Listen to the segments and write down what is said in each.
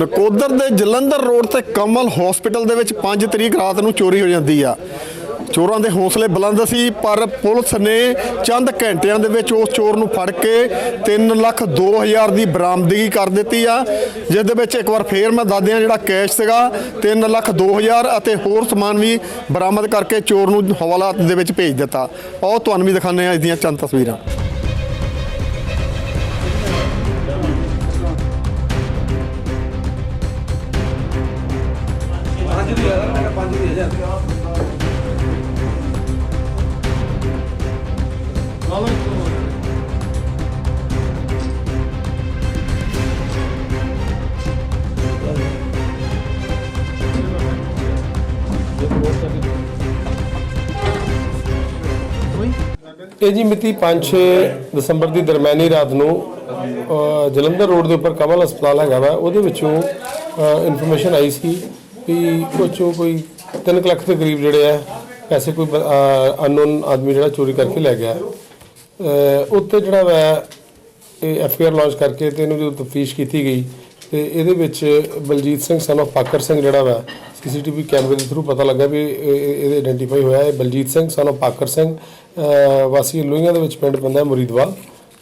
ਨਕੋਦਰ ਦੇ ਜਲੰਧਰ ਰੋਡ ਤੇ ਕਮਲ ਹਸਪੀਟਲ ਦੇ ਵਿੱਚ 5 ਤਰੀਕ ਰਾਤ ਨੂੰ ਚੋਰੀ ਹੋ ਜਾਂਦੀ ਆ। ਚੋਰਾਂ ਦੇ ਹੌਸਲੇ ਬੁਲੰਦ ਸੀ, ਪਰ ਪੁਲਿਸ ਨੇ ਚੰਦ ਘੰਟਿਆਂ ਦੇ ਵਿੱਚ ਉਸ ਚੋਰ ਨੂੰ ਫੜ ਕੇ 3 ਲੱਖ 2000 ਦੀ ਬਰਾਮਦਗੀ ਕਰ ਦਿੱਤੀ ਆ। ਜਿਸ ਦੇ ਵਿੱਚ ਇੱਕ ਵਾਰ ਫੇਰ ਮੈਂ ਦੱਸ ਜਿਹੜਾ ਕੈਸ਼ ਸੀਗਾ 3 ਲੱਖ 2000 ਅਤੇ ਹੋਰ ਸਮਾਨ ਵੀ ਬਰਾਮਦ ਕਰਕੇ ਚੋਰ ਨੂੰ ਹਵਾਲਾਤ ਦੇ ਵਿੱਚ ਭੇਜ ਦਿੱਤਾ। ਉਹ ਤੁਹਾਨੂੰ ਵੀ ਦਿਖਾਉਂਦੇ ਆ ਇਸ ਦੀਆਂ ਚੰਦ ਤਸਵੀਰਾਂ। ਇਹ ਜੀ ਮਿਤੀ 5-6 ਦਸੰਬਰ ਦੀ ਦਰਮਿਆਨੀ ਰਾਤ ਨੂੰ ਜਲੰਧਰ ਰੋਡ ਦੇ ਉੱਪਰ ਕਮਲ ਹਸਪਤਾਲ ਹੈਗਾ ਵਾ, ਉਹਦੇ ਵਿੱਚੋਂ ਇਨਫੋਰਮੇਸ਼ਨ ਆਈ ਸੀ। ਕਿ ਕੁਛੋਂ ਕੋਈ 3 ਲੱਖ ਦੇ ਕਰੀਬ ਜਿਹੜੇ ਆ ਪੈਸੇ ਕੋਈ ਅਨਨੋਨ ਆਦਮੀ ਜਿਹੜਾ ਚੋਰੀ ਕਰਕੇ ਲੈ ਗਿਆ। ਅ, ਉੱਤੇ ਜਿਹੜਾ ਵਾ ਇਹ ਐਫ ਆਰ ਲਾਂਚ ਕਰਕੇ ਤੇ ਇਹਨੂੰ ਜਦੋਂ ਤਫਤੀਸ਼ ਕੀਤੀ ਗਈ ਤੇ ਇਹਦੇ ਵਿੱਚ ਬਲਜੀਤ ਸਿੰਘ ਸਨ of ਪਾਕਰ ਸਿੰਘ ਜਿਹੜਾ ਵਾ ਸੀਸੀਟੀਵੀ ਕੈਮਰੇ ਦੇ ਥਰੂ ਪਤਾ ਲੱਗਾ ਵੀ ਇਹ- ਇਹਦੇ ਆਇਡੈਂਟੀਫਾਈ ਹੋਇਆ ਹੈ। ਬਲਜੀਤ ਸਿੰਘ ਸਨ of ਪਾਕਰ ਸਿੰਘ ਵਾਸੀ ਲੋਹੀਆਂ ਦੇ ਵਿੱਚ ਪਿੰਡ ਪੈਂਦਾ ਮੁਰੀਦਵਾਲ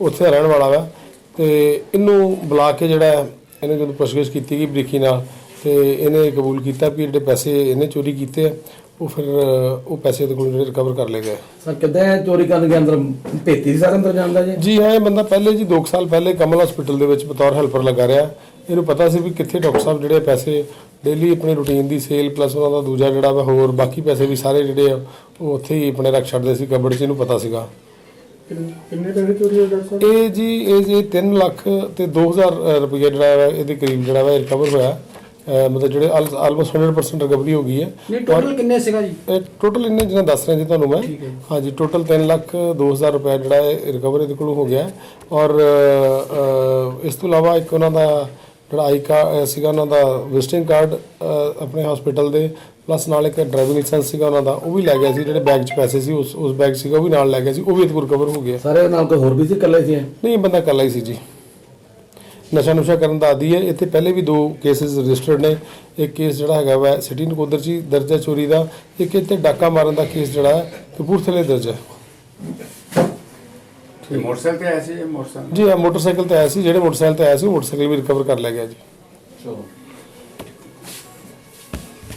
ਉੱਥੇ ਦਾ ਰਹਿਣ ਵਾਲਾ ਵਾ। ਤੇ ਇਹਨੂੰ ਬੁਲਾ ਕੇ ਜਿਹੜਾ ਹੈ, ਇਹਨੇ ਜਦੋਂ ਪੁੱਛਗਿੱਛ ਕੀਤੀ ਗਈ ਬਰੀਕੀ ਨਾਲ ਤੇ ਇਹਨੇ ਕਬੂਲ ਕੀਤਾ ਵੀ ਜਿਹੜੇ ਪੈਸੇ ਇਹਨੇ ਚੋਰੀ ਕੀਤੇ ਆ ਉਹ ਫਿਰ ਉਹ ਪੈਸੇ ਦੇ ਕੋਲ ਜਿਹੜੇ ਰਿਕਵਰ ਕਰ ਲਏ ਗਏ ਸਰ ਕਿੱਦਾਂ ਚੋਰੀ ਕਰਨ ਦੇ ਅੰਦਰ ਭੇਤੀ ਸੀ ਸਰ ਅੰਦਰ ਜਾਂਦਾ ਜੀ? ਜੀ ਹਾਂ ਇਹ ਬੰਦਾ ਪਹਿਲੇ ਜੀ 2 ਸਾਲ ਪਹਿਲੇ ਕਮਲ ਹਸਪੀਟਲ ਦੇ ਵਿੱਚ ਬਤੌਰ ਹੈਲਪਰ ਲੱਗਾ ਰਿਹਾ। ਇਹਨੂੰ ਪਤਾ ਸੀ ਵੀ ਕਿੱਥੇ ਡਾਕਟਰ ਸਾਹਿਬ ਜਿਹੜੇ ਪੈਸੇ ਡੇਲੀ ਆਪਣੀ ਰੂਟੀਨ ਦੀ ਸੇਲ ਪਲੱਸ ਉਹਨਾਂ ਦਾ ਦੂਜਾ ਜਿਹੜਾ ਵਾ ਹੋਰ ਬਾਕੀ ਪੈਸੇ ਵੀ ਸਾਰੇ ਜਿਹੜੇ ਆ ਉਹ ਉੱਥੇ ਹੀ ਆਪਣੇ ਰੱਖ ਛੱਡਦੇ ਸੀ ਕਬੜ 'ਚ ਇਹਨੂੰ ਪਤਾ ਸੀਗਾ। ਕਿੰਨੇ ਪੈਸੇ ਚੋਰੀ ਹੋਏ ਡਾਕਟਰ ਸਾਹਿਬ? ਇਹ ਜੀ ਇਹ ਜੀ 3 ਲੱਖ ਤੇ 2000 ਰੁਪਏ ਜਿਹੜਾ ਵਾ ਇਹਦੇ ਕਰੀਬ ਜਿਹੜਾ ਵਾ ਰਿਕਵਰ ਹੋਇਆ। ਮਤਲਬ ਜਿਹੜੇ ਆਲਮੋਸਟ 100% ਰਿਕਵਰੀ ਹੋ ਗਈ ਹੈ। ਨਹੀਂ ਟੋਟਲ ਕਿੰਨੇ ਸੀਗਾ ਜੀ? ਟੋਟਲ ਇੰਨੇ ਜਿਹਨਾਂ ਦੱਸ ਰਿਹਾ ਜੀ ਤੁਹਾਨੂੰ ਮੈਂ। ਹਾਂਜੀ ਟੋਟਲ 3 ਲੱਖ 2000 ਰੁਪਏ ਜਿਹੜਾ ਹੈ ਰਿਕਵਰ ਇਹਦੇ ਕੋਲੋਂ ਹੋ ਗਿਆ। ਔਰ ਇਸ ਤੋਂ ਇਲਾਵਾ ਇੱਕ ਉਹਨਾਂ ਦਾ ਜਿਹੜਾ ਆਈ ਕਾ ਸੀਗਾ ਉਹਨਾਂ ਦਾ ਵਿਜ਼ਿਟਿੰਗ ਕਾਰਡ ਆਪਣੇ ਹਸਪੀਟਲ ਦੇ ਪਲੱਸ ਨਾਲ ਇੱਕ ਡਰਾਈਵਿੰਗ ਲਾਇਸੈਂਸ ਸੀਗਾ ਉਹਨਾਂ ਦਾ ਉਹ ਵੀ ਲੈ ਗਿਆ ਸੀ ਜਿਹੜੇ ਬੈਗ 'ਚ ਪੈਸੇ ਸੀ ਉਸ ਉਸ ਬੈਗ ਸੀਗਾ ਉਹ ਵੀ ਨਾਲ ਲੈ ਗਿਆ ਸੀ ਉਹ ਵੀ ਇਹਦੇ ਕੋਲ ਰਿਕਵਰ ਹੋ ਗਿਆ। ਸਾਰੇ ਨਾਲ ਕੋਈ ਹੋਰ ਵੀ ਸੀ ਇਕੱਲੇ ਸੀ? ਨਹੀਂ ਇਹ ਬੰਦਾ ਇਕੱਲਾ ਹੀ ਸੀ ਜੀ। ਨਸ਼ਾ ਨੁਸ਼ਾ ਕਰਨ ਦਾ ਆਦੀ ਹੈ। ਇੱਥੇ ਪਹਿਲੇ ਵੀ ਦੋ ਕੇਸਿਸ ਰਜਿਸਟਰਡ ਨੇ। ਇੱਕ ਕੇਸ ਜਿਹੜਾ ਹੈਗਾ ਵਾ ਸਿਟੀ ਨਕੋਦਰ ਹੀ ਦਰਜ ਚੋਰੀ ਦਾ। ਇੱਕ ਇੱਥੇ ਡਾਕਾ ਮਾਰਨ ਦਾ ਕੇਸ ਜਿਹੜਾ ਹੈ ਕਪੂਰਥਲੇ ਦਰਜ ਹੈ। ਮੋਟਰਸਾਈਕਲ ਤੇ ਆਇਆ ਸੀ ਇਹ ਮੋਟਰਸਾਈਕਲ? ਜੀ ਮੋਟਰਸਾਈਕਲ ਤੇ ਆਇਆ ਸੀ। ਜਿਹੜੇ ਮੋਟਰਸਾਈਕਲ ਤੇ ਆਇਆ ਸੀ ਉਹ ਮੋਟਰਸਾਈਕਲ ਵੀ ਰਿਕਵਰ ਕਰ ਲਿਆ ਗਿਆ ਜੀ। ਚਲੋ